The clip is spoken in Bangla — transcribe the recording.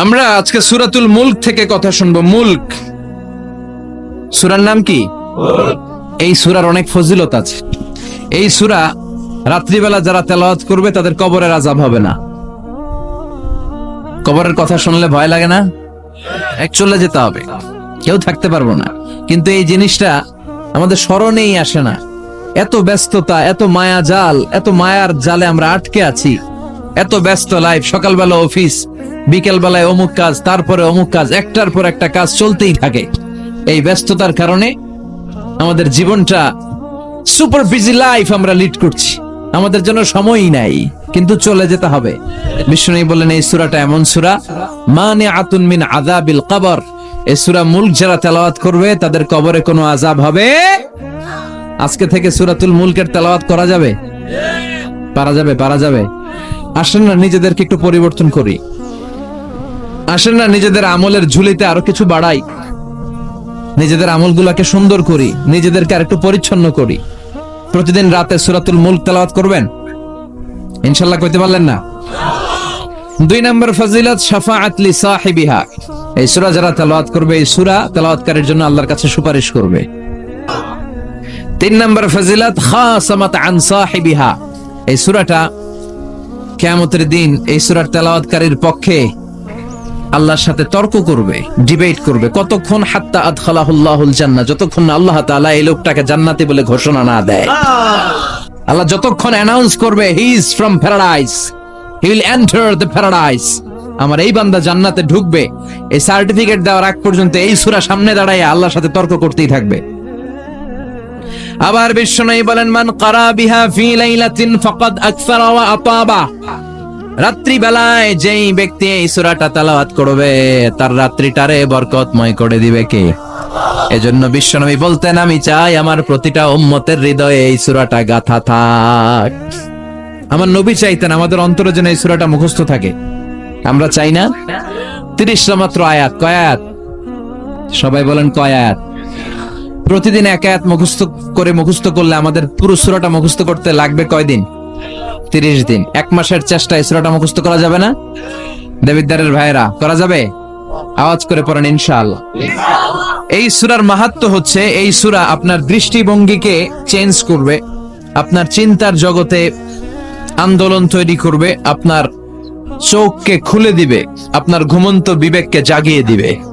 আমরা আজকে সুরাতুল মুল্ক থেকে কথা শুনব। মুল্ক। সুরার নাম কি? এই সুরার অনেক ফজিলত আছে। এই সুরা রাত্রিবেলা যারা তেলাওয়াত করবে, তাদের কবরের আজাব হবে না। কবরের কথা শুনলে ভয় লাগে না? এক চলে যেতে হবে। কেউ থাকতে পারব না। কিন্তু এই জিনিসটা আমাদের স্মরণেই আসে না। এত ব্যস্ততা, এত মায়া জাল, এত মায়ার জালে আমরা আটকে আছি। এত ব্যস্ত লাইফ সকালবেলা অফিস বিকেল বেলায় অমুক কাজ, তারপরে অমুক কাজ, একটার পর একটা কাজ চলতেই থাকে। এই ব্যস্ততার কারণে আমাদের জীবনটা সুপার বিজি লাইফ আমরা লিড করছি। আমাদের জন্য সময়ই নাই, কিন্তু চলে যেতে হবে। বিষ্ণু বলেন এই সুরাটা এমন সুরা মানে আতুন মিন আযাবিল কবর। এই সুরা মুল্ক যারা তেলাওয়াত করবে, তাদের কবরে কোনো আজাব হবে? আজকে থেকে সুরাতুল মুলকের তেলাওয়াত করা যাবে? পারা যাবে পারা যাবে। আসেন না, নিজেদেরকে একটু পরিবর্তন করি। আসেন না, নিজেদের আমলের ঝুলিতে আরও কিছু বাড়াই। নিজেদের আমলগুলোকে সুন্দর করি, নিজেদেরকে আরেকটু পরিচ্ছন্ন করি। প্রতিদিন রাতে সুরাতুল মুল্ক তেলাওয়াত করবেন? ইনশাল্লাহ কইতে পারলেন না? দুই নম্বর ফজিলত, শাফাআত লি সাহিবিহা। এই সূরা যারা তেলাওয়াত করবে, এই সূরা তেলাওয়াতকারীর জন্য আল্লাহর কাছে সুপারিশ করবে। তিন নম্বর ফজিলত, খাসামাত আন সাহিবিহা। এই সূরাটা কিয়ামতের দিন এই সূরার তেলাওয়াতকারীর পক্ষে আল্লাহর সাথে তর্ক করবে ডিবেট করবে। কতক্ষণ হাত্তা আদখালাহুল্লাহুল জান্নাহ? যতক্ষণ আল্লাহ তাআলা এই লোকটাকে জান্নাতি বলে ঘোষণা না দেয়। আল্লাহ যতক্ষণ অ্যানাউন্স করবে he is from paradise he will enter the paradise আমার এই বান্দা জান্নাতে ঢুকবে, এই সার্টিফিকেট দেওয়ার আগ পর্যন্ত এই সূরা সামনে দাঁড়ায় আল্লাহর সাথে তর্ক করতেই থাকবে। আবার বিশ্বনবী বলেন, মান কারা বিহা ফি লাইলাতিন ফাকাদ আকসারা ওয়া আতাবা। রাত্রি বেলায় যেই ব্যক্তি এই সূরাটা তেলাওয়াত করবে, তার রাত্রিটারে বরকতময় করে দিবে কে? এজন্য বিশ্বনবী বলতেন, আমি চাই আমার প্রতিটা উম্মতের হৃদয়ে এই সূরাটা গাথা থাক। আমার নবী চাইতেন, আমাদের অন্তরে যেন এই সূরাটা মুখস্থ থাকে। আমরা চাই না? তিরিশটা মাত্র আয়াত, কয় আয়াত? সবাই বলেন, কয় আয়াত? প্রতিদিন এক আয়াত মুখস্থ করে মুখস্থ করলে আমাদের পুরো সুরাটা মুখস্থ করতে লাগবে কয়দিন? তিরিশ দিন। এক মাসের চেষ্টায় সুরাটা মুখস্থ করা যাবে না? দেবিদ্দারের ভাইরা করা যাবে? আওয়াজ করে পড়েন ইনশাআল্লাহ। এই সুরার মাহাত্ম হচ্ছে, এই সুরা আপনার দৃষ্টিভঙ্গিকে চেঞ্জ করবে, আপনার চিন্তার জগতে আন্দোলন তৈরি করবে, আপনার চোখকে খুলে দিবে, আপনার ঘুমন্ত বিবেককে জাগিয়ে দিবে।